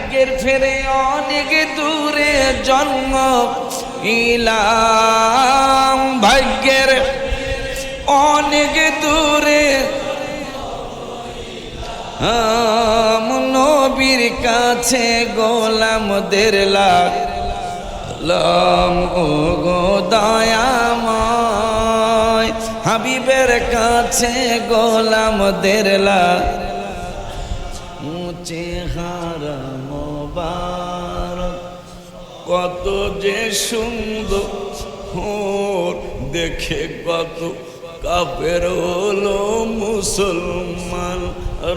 ভাগ্যের ফেরে অনেক দূরে জন্ম ইলাম ভাগ্যের অনেক দূরে নবীর কাছে গোলামদের লাম ও গো হাবিবের কাছে গোলামদের লা মোবারক কত যে সুন্দর দেখে কত কাপের হলো মুসলমান।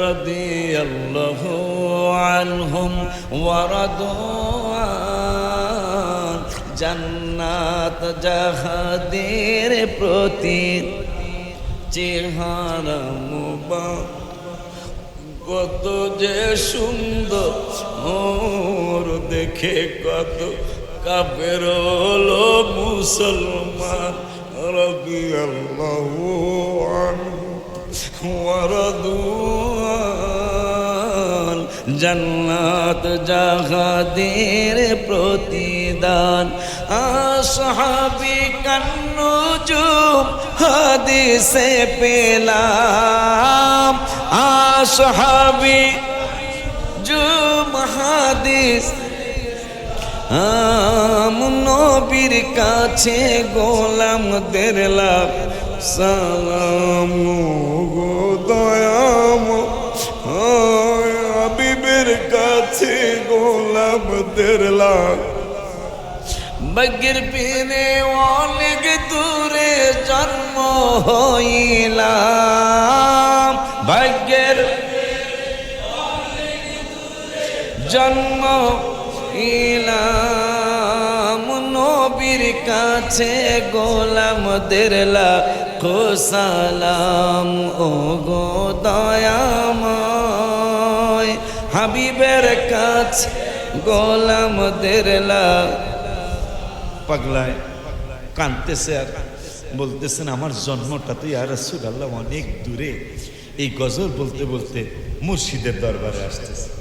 রদি আল্লাহ আনহুম ওয়ারাদান জান্নাত জাহাদের প্রতি চেহারা মুবারক। কত যে সুন্দর ওর দেখে কত কাপের মুসলমান। রবি আল্লাহ ওয়ারাদুয়ান জান্নাত জাহাদের প্রতিদান। আসহাবি কান্নুজুম হাদিসে পেলাম। আসহাবি হাদিস নবীর কাছে গোলাম দেরলাম। সালাম গো দয়াম। হাবিবের কাছে গোলাম দেরলাম। বগির পিনে অনেক দূরে জন্ম হইলাম। ভাগ্যের জন্ম ইলাম নবীর কাছে গোলামদের লাখো সালাম ও গো দয়াময়। হাবিবের কাছে গোলামদের পাগলায় কানতেছে আর বলতেছেন আমার জন্মটা তো ইয়ার আল্লাহ অনেক দূরে। এই গজল বলতে বলতে মুর্শিদের দরবারে আসতেছে।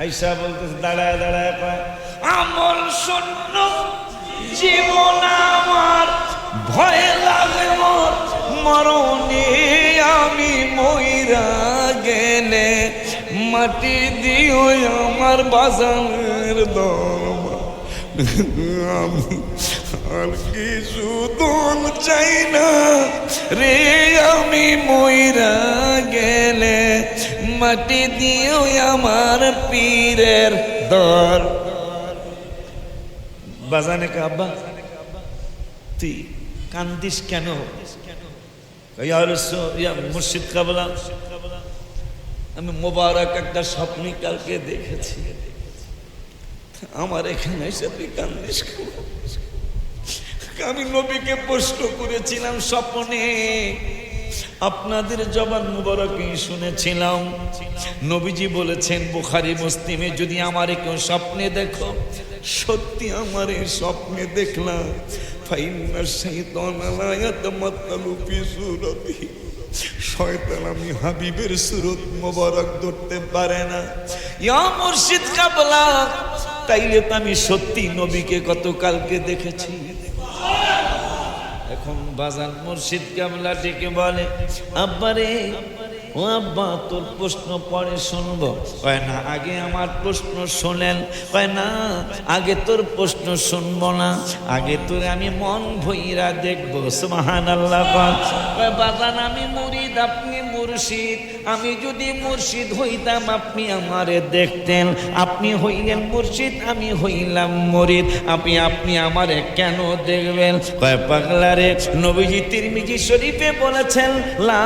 আইসা বলতেছে, দাঁড়ায় দাঁড়ায় পায় আমল শূন্য, জীবন আমার, ভয় লাগে মোর, মরণে আমি মইরা গেলে, মাটি দিও আমার বাজানের দরবার। আমি আর কিছু দন চাই না রে, আমি মইরা গেলে মাটি দিও আমার পীরের দর। বাজানে কাব্বা তুই কান্দিস কেন? মুর্শিদ কাবলা। আমি মোবারক একটা স্বপ্ন কালকে দেখেছি। আমার এখানে এসে তুই কান্দিস কেন? আমি নবীকে প্রশ্ন করেছিলাম স্বপ্নে। আপনাদের জবান মুবারকে শুনেছিলাম। নবীজি বলেছেন, বুখারি, মুসলিমে যদি আমার কেউ স্বপ্নে দেখো, সত্যি আমার স্বপ্নে দেখলাম হাবিবের সুরত মোবারক পারে না। ইয়া তাইলে তো আমি সত্যি নবীকে গতকালকে দেখেছি। এখন বাজান মুর্শিদ কামলা ডেকে বলে আব্বারে ও আব্বা, তোর প্রশ্ন পরে শুনব। কয় না, আগে আমার প্রশ্ন শোনেন। কয় না, আগে তোর প্রশ্ন শুনব না। আগে তোর আমি মন ভইরা দেখব সুবহান আল্লাহ বাজান আমি মুরিদ, আপনি মুর্শিদ। আমি যদি মুর্শিদ হইতাম, আপনি আমারে দেখতেন। আপনি হইলেন মুর্শিদ, আমি হইলাম মুরিদ। আপনি আপনি আমারে কেন দেখবেন? কয়, পাগলারে, নবীজি তিরমিজি শরীফে বলেছেন, লা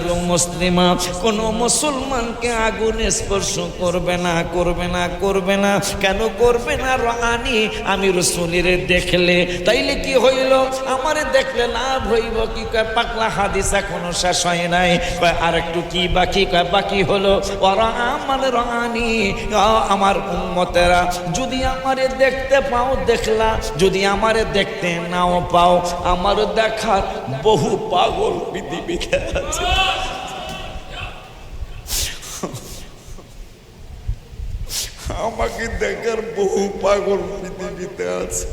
তামসন্নারু মুসলিমা, কোন মুসলমানকে আগুনে স্পর্শ করবে না করবে না করবে না। কেন করবে না রানি আমি রসুলের দেখলে। তাইলে কি হইল? আমারে দেখলে লাভ হইব কি? কয় পাকলা হাদিস এখনও শেষ হয় নাই। কয়, আর একটু কি বাকি? কয়, বাকি হলো, ওরা আমার রানি আমার উম্মতেরা, যদি আমারে দেখতে পাও, দেখলা। যদি আমারে দেখতে নাও পাও, আমার দেখার বহু পাগল পৃথিবীতে আছে। আমাকে দেখার বহু পাগল পৃথিবীতে আছে।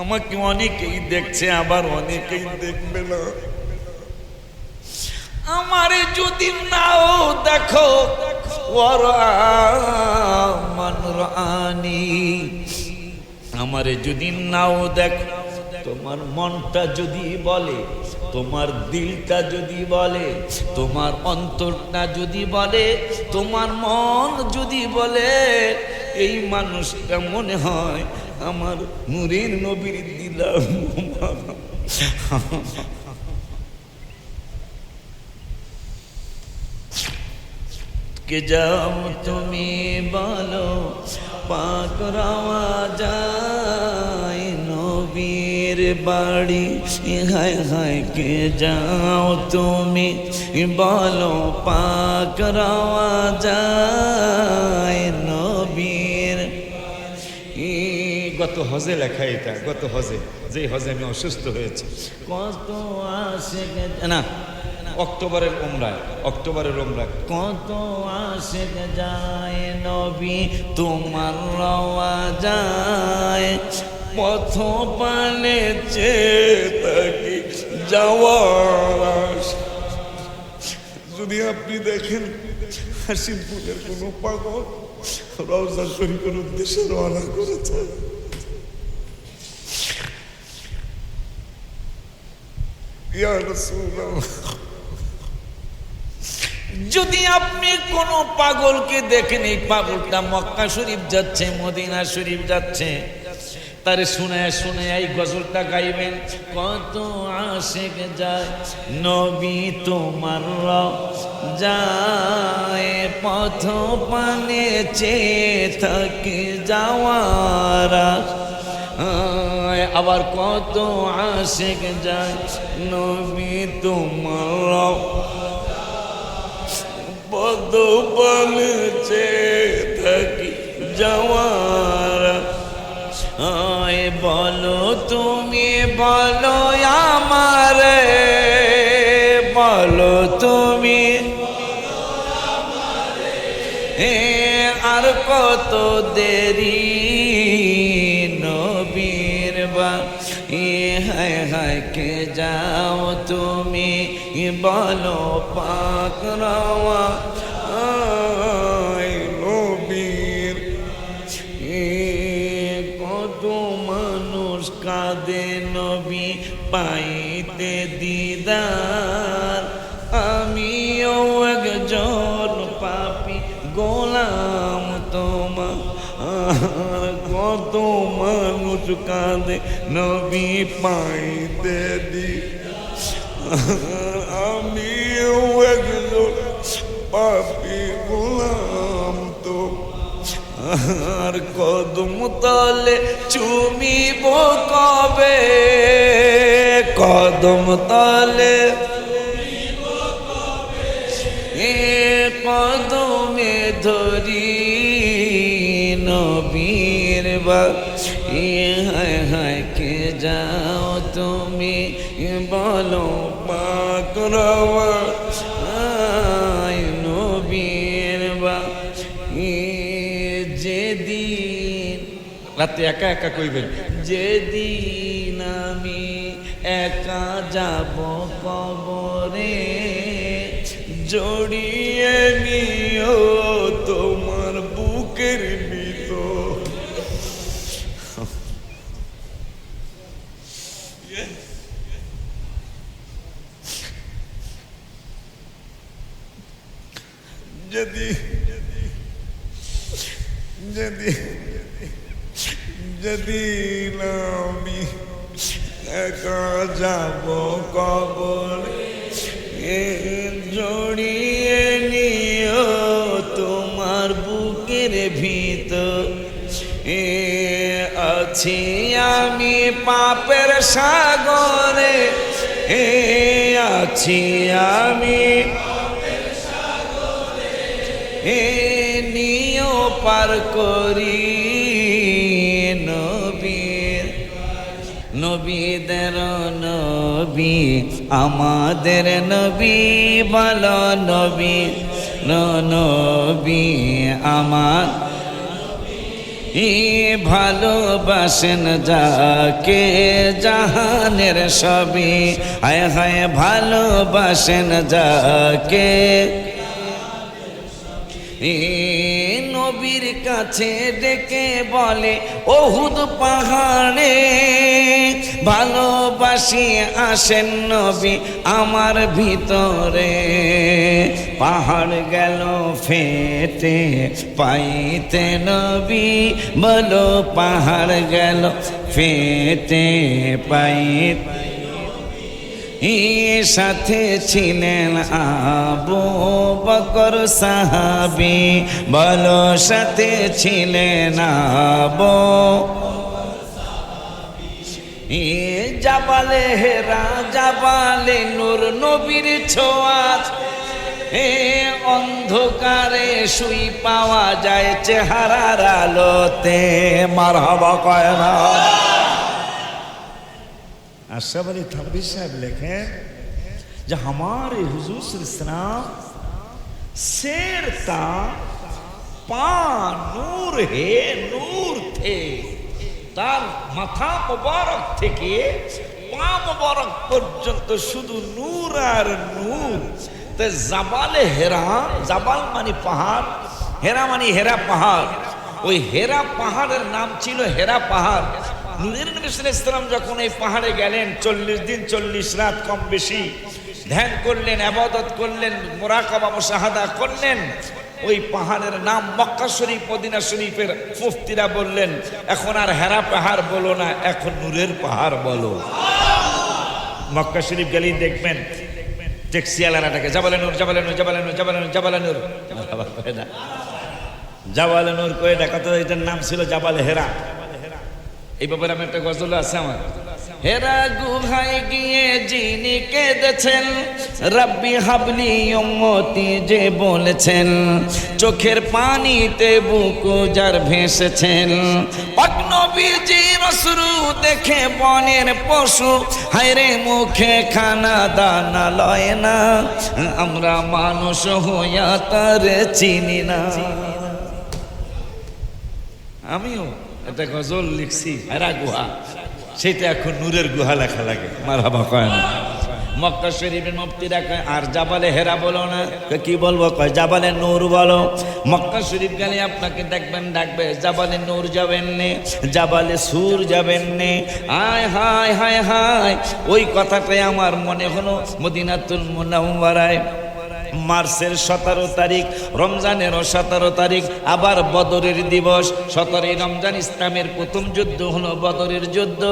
আমাকে অনেকেই দেখছে, আবার অনেকেই দেখবে না। আমারে যদি নাও দেখো আমারে যদি নাও দেখো তোমার মনটা যদি বলে, তোমার দিলটা যদি বলে, তোমার অন্তরটা যদি বলে, তোমার মন যদি বলে, এই মানুষটা মনে হয় আমার নূরের নবীর দিলাম। কে যাও তুমি বলো, পাক রাওয়া যায় নবীর বাড়ি হায় হায় কে যাও তুমি? বলো পাক রাওয়া যায় নবীর। গত হজে লেখা এটা গত হজে। যে হজে আমি অসুস্থ হয়েছি। কত আসে না অক্টোবরের ওমরায় অক্টোবরের ওমরায় কত আসে যায় নবী তোমার রওয়া যায়। পথ পানে যাওয়ার যদি আপনি দেখেন হাসিমপুরের কোনো পাগল রওজা শরীফের উদ্দেশ্যে রওনা করেছে। যদি আপনি কোনো পাগলকে দেখেন, এই পাগলটা মক্কা শরীফ যাচ্ছে, মদিনা শরীফ যাচ্ছে তারে শুনে শুনে এই গজলটা গাইবেন। কত আশেক যায়, নবী তোমার যায়, পথ পানে চেয়ে থাকি যাওয়ার আবার কত আশেক যায়, নবী তোমার র- পানে বলছে থাকি যাওয়ার আয় বলো তুমি, বলো আমারে, বলো তুমি। আর কত দেরি নবীর বা হায় হায় কে যাও তুমি বলো পাক রাওয়া। নবীর কত মানুষ কাঁদে নবী, পাইতে দিদার। আমিও একজন পাপি, গোলাম আর কত মানুষ কাঁদে নবী, পাইতে দি আমিও একজন পাপি আর কদম তলে চুমিব কবে? কদম তলে এ কদমে ধরি নবীর বা হায় হায় কে যাও তুমি বলো পাক রাতে একা একা কইবেন যেদিন আমি একা যাব কবরে জড়িয়ে নিও ভিতর এ আছি আমি পাপের সাগরে। এ আছি আমি এ নিও পার করি নবীর নবীদের নবী, আমাদের নবী বল নবী। নবী আমার। ই ভালোবাসেন যাকে জাহানের সবই। হায় হায় ভালোবাসেন যাকে। নবীর কাছে ডেকে বলে, ওহুদ পাহাড়ে ভালোবাসি আসেন নবী আমার ভিতরে। পাহাড় গেল ফেটে, পাইতে নবী বলো পাহাড় গেল ফেটে, পাইতে সাথে ছিলেন আবু বকর সাহাবি, বলো সাথে ছিলেন আবু জাবালে হেরা জাবালে নূর নবীর ছোঁয়াচ এ অন্ধকারে শুই পাওয়া যায় চেহারার আলোতে। মার মারহাবা কয় না। আশরাফ আলী থানভী साहब लिखें जो हमारे हुजूर इस्लाम शेर था পা নূর হে নূর থে তার মাথা মোবারক থেকে পা মোবারক পর্যন্ত শুধু নূর আর নূর তে জাবালে হেরা জাবাল মানে পাহাড় হেরা মানে হেরা পাহাড় ওই হেরা পাহাড়ের নাম ছিল হেরা পাহাড় নূরের ইসলাম যখন এই পাহাড়ে গেলেন, চল্লিশ দিন, চল্লিশ রাত কম বেশি ধ্যান করলেন, আবাদত করলেন, মোরাকাবা, মুশাহাদা করলেন, ওই পাহাড়ের নাম মক্কা শরীফ, মদিনা শরীফের মুফতিরা বললেন, এখন আর হেরা পাহাড় বলো না, এখন নূরের পাহাড় বলো। মক্কা শরীফ গেলেই দেখবেন ট্যাক্সিওয়ালাটাকে জাবালে নূর জাবালে নূর জাবালে নূর জাবালে নূর জাবালে নূর। আবার কয় দেখা তো এটার নাম ছিল জাবালে হেরা। এই ব্যাপারে আমি একটা গজল আছে আমার। হেরা গুহায় গিয়ে যিনি কেঁদেছেন, রব্বি হাবলি উম্মতি যে বলেছেন, চোখের পানিতে বুকু যার ভেসেছেন। অগ্নবীজি রসরু দেখে বনের পশু, হায়রে মুখে খানা দানা লয় না। আমরা মানুষ হইয়া তার চিনি না। আমিও একটা গজল লিখছি হেরা গুহা। সেটা এখন নূরের গুহা লেখা লাগে। মার হাবা কয় না? মক্কা শরীফের মুফতিরা কয় আর জাবালে হেরা বলো না। কি বলব? কয় জাবালে নূর বলো। মক্কা শরীফ গেলে আপনাকে দেখবেন, ডাকবে জাবালে নূর যাবেন নে জাবালে সুর যাবেন নে। হায় হায় হায় হায়, ওই কথাটাই আমার মনে হলো মদিনাতুল মুনাওয়ারায়। মার্চের সতেরো তারিখ রমজানেরও সতেরো তারিখ, আবার বদরের দিবস। সতেরোই রমজান ইসলামের প্রথম যুদ্ধ হলো বদরের যুদ্ধ।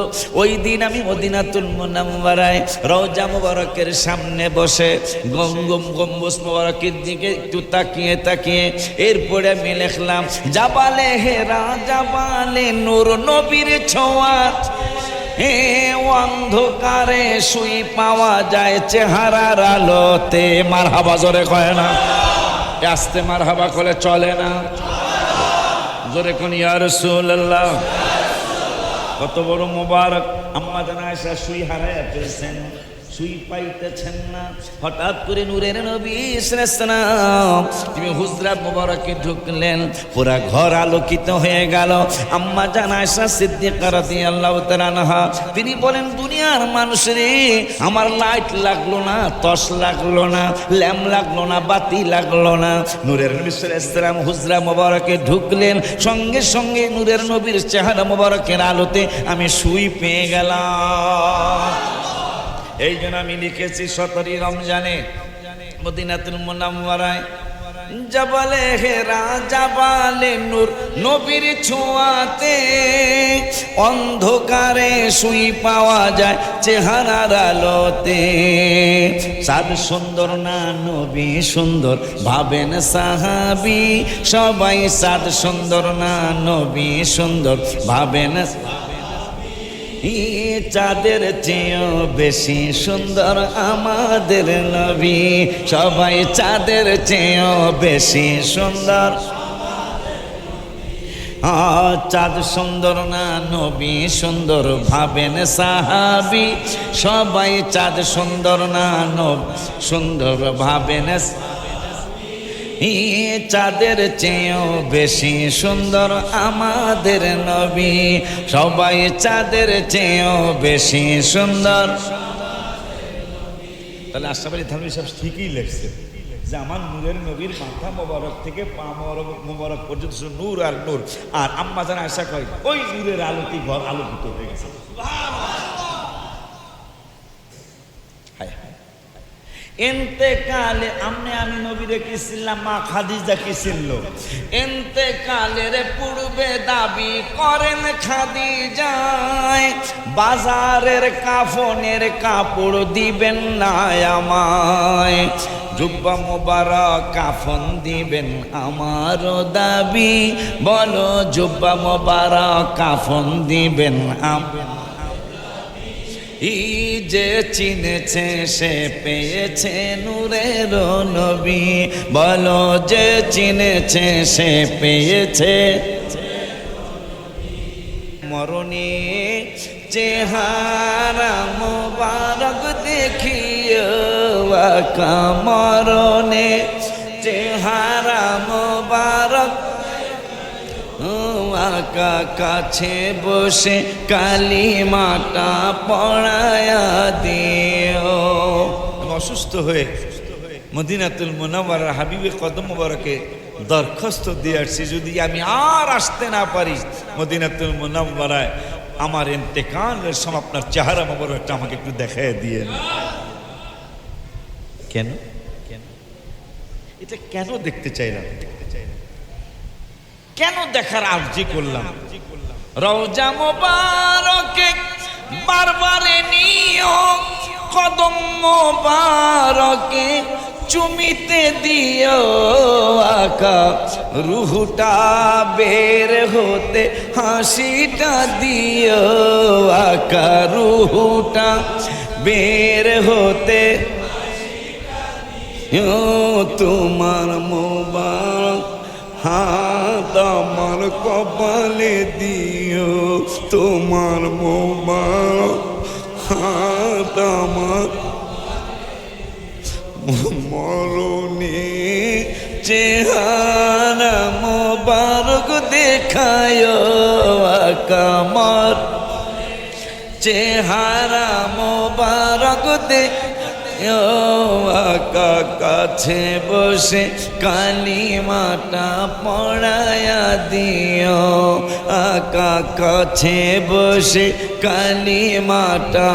ওই দিন আমি মদিনাতুল মুনাম্মারায় রওজা মুবারকের সামনে বসে গঙ্গম গম গম্বুজ মুবারকের দিকে একটু তাকিয়ে তাকিয়ে এরপরে আমি লিখলাম, জাবালে হেরা জাবালে নূর নবীর ছোঁয়া। অন্ধকারে শুই পাওয়া যায় চেহারার আলোতে। মার হাবা জোরে কয় না। আস্তে মার হাবা করে চলে না। জোরে কোন ইয়ার সুল্লাহ কত বড় মোবারক। আম্মা জানা শুই হারায় ফেলছেন। শুই পাইতেছেন না। হঠাৎ করে নূরের নবী ইসলাম তুমি হুজরাত মোবারকে ঢুকলেন, পুরা ঘর আলোকিত হয়ে গেল। আম্মা জানা এসা সিদ্দিকা রাদিয়াল্লাহু তাআলা আনহা, তিনি বলেন, দুনিয়ার মানুষ রে আমার লাইট লাগল না, টর্চ লাগল না, ল্যাম্প লাগল না, বাতি লাগল না। নূরের নবী ইসলাম হুজরা মোবারকে ঢুকলেন। সঙ্গে সঙ্গে নূরের নবীর চেহারা মোবারকের আলোতে আমি শুই পেয়ে গেলাম। এই জন্য আমি লিখেছি সতরি রমজানে মদিনাতুল মুনাম্মারায় জাবালে হেরা জাবালে নূর, নবীর ছোঁয়াতে অন্ধকারে শুই পাওয়া যায় চেহারার আলোতে। চাঁদ সুন্দর না নবী সুন্দর, ভাবেন সাহাবি, সবাই সাদ সুন্দর না নবী সুন্দর, ভাবেন ই চাঁদের চেয়েও বেশি সুন্দর আমাদের নবী। সবাই চাঁদের চেয়েও বেশি সুন্দর। চাঁদ সুন্দর না নবী সুন্দর ভাবেন সাহাবি। সবাই চাঁদ সুন্দর না নব সুন্দর ভাবেন চাঁদের চেয়েও বেশি সুন্দর আমাদের নবী। সবাই চাঁদের চেয়েও বেশি সুন্দর। তাহলে আশরাফ আলী থানভী সাহেব ঠিকই লেখছে যে আমার নূরের নবীর মাথা মোবারক থেকে পা মোবারক মোবারক পর্যন্ত নূর আর নূর। আর আম্মা জানা আশা কয়, ওই নূরের আলোতে ঘর আলোকিত হয়ে গেছে হায় হায়। এন্তেকালে, আমনে আমি নবী রেখেছিলাম মা খাদিজা কি ছিল এন্তেকালের পূর্বে দাবি করেন খাদি যায় বাজারের কাফনের কাপড় দিবেন না আমায়। জুব্বা মোবারক কাফন দিবেন আমারও দাবি, বলো জুব্বা মোবারক কাফন দিবেন আম- যে চিনেছে, সে পেয়েছে নূরের নবী। বলো যে চিনেছে, সে পেয়েছে মরণে। চেহারা মোবারক দেখিও মরণে। চেহারা মোবারক আকা কাছে বসে কালিমাটা পড়ায়া দিও। অসুস্থ হয়ে মদিনাতুল মোনাবার হাবিবে কদম মোবারকে দরখাস্ত দিয়ে আসছি। যদি আমি আর আসতে না পারি মদিনাতুল মোনাব্বারায় আমার ইন্তেকালের সময় আপনার চেহারা মোবারকটা আমাকে একটু দেখায় দিয়ে কেন? কেন? এটা কেন দেখতে চাইলাম? কেন দেখার আর্জি করলাম? রওজা মোবারকে বারবারে নিও কদম মোবারকে চুমিতে দিও আকা। রুহুটা বের হতে হাসিটা দিও আকা। রুহুটা বের হতে তোমার মোবারক হাত আমার কপালে দিও, তোমার মোবারক। হাত আমার মরণে চেহারা মোবারক দেখায় কামর চেহারা মোবারক দে আকা কাছে বসে কালিমাটা পড়ায়া দিও। আকা কাছে বসে কালিমাটা